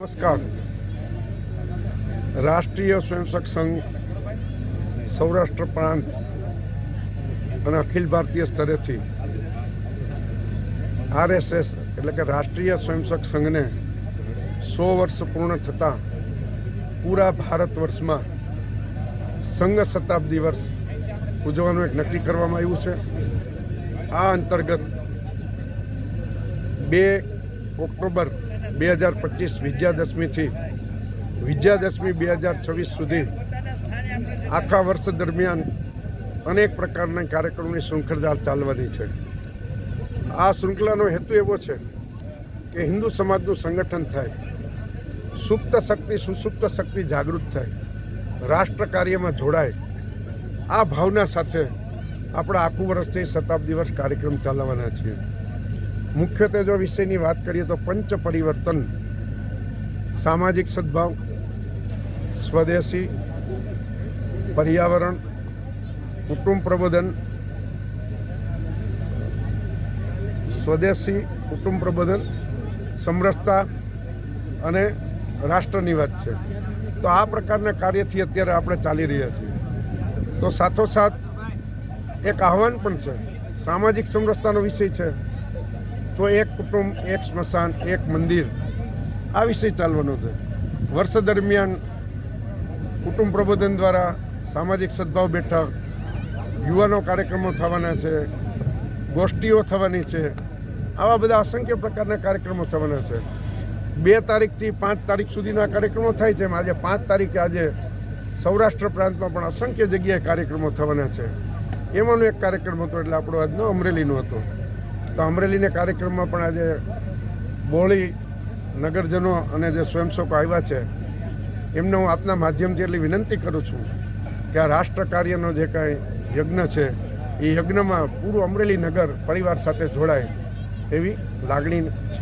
નમસ્કાર. રાષ્ટ્રીય સ્વયંસેવક સંઘ, સૌરાષ્ટ્ર પ્રાંત અને અખિલ ભારતીય સ્તરેથી આરએસએસ એટલે કે રાષ્ટ્રીય સ્વયંસેવક સંઘને સો વર્ષ પૂર્ણ થતાં પૂરા ભારત વર્ષમાં સંઘ શતાબ્દી વર્ષ ઉજવવાનું એક નક્કી કરવામાં આવ્યું છે. આ અંતર્ગત બે ઓક્ટોબર બે હજાર પચીસ વિજયાદશમીથી વિજયાદશમી બે હજાર છવ્વીસ સુધી આખા વર્ષ દરમિયાન અનેક પ્રકારના કાર્યક્રમોની શૃંખલા ચાલવાની છે. આ શૃંખલાનો હેતુ એવો છે કે હિન્દુ સમાજનું સંગઠન થાય, સુપ્ત શક્તિ, સુસુપ્ત શક્તિ જાગૃત થાય, રાષ્ટ્ર કાર્યમાં જોડાય. આ ભાવના સાથે આપણે આખું વર્ષથી શતાબ્દી વર્ષ કાર્યક્રમ ચલાવવાના છીએ. મુખ્યત્વે જો વિષયની વાત કરીએ તો પંચ પરિવર્તન સામાજિક સદભાવ, સ્વદેશી પર્યાવરણ, કુટુંબ પ્રબોધન, સ્વદેશી કુટુંબ પ્રબોધન, સમરસતા અને રાષ્ટ્રની વાત છે. તો આ પ્રકારના કાર્યથી અત્યારે આપણે ચાલી રહ્યા છીએ. તો સાથોસાથ એક આહવાન પણ છે. સામાજિક સમરસતાનો વિષય છે. તો એક કુટુંબ, એક સ્મશાન, એક મંદિર. આ વિષય ચાલવાનો છે. વર્ષ દરમિયાન કુટુંબ પ્રબોધન દ્વારા સામાજિક સદભાવ બેઠક યુવાનો કાર્યક્રમો થવાના છે, ગોષ્ઠીઓ થવાની છે, આવા બધા અસંખ્ય પ્રકારના કાર્યક્રમો થવાના છે. બે તારીખથી પાંચ તારીખ સુધીના કાર્યક્રમો થાય છે. આજે પાંચ તારીખે આજે સૌરાષ્ટ્ર પ્રાંતમાં પણ અસંખ્ય જગ્યાએ કાર્યક્રમો થવાના છે. એમાંનો એક કાર્યક્રમ હતો, એટલે આપણો આજનો અમરેલીનો હતો. તો અમરેલીના કાર્યક્રમમાં પણ આજે બોળી નગરજનો અને જે સ્વયંસેવકો આવ્યા છે, એમને હું આપના માધ્યમથી એટલી વિનંતી કરું છું કે આ રાષ્ટ્ર કાર્યનો જે કાંઈ યજ્ઞ છે, એ યજ્ઞમાં પૂરું અમરેલી નગર પરિવાર સાથે જોડાય એવી લાગણી છે.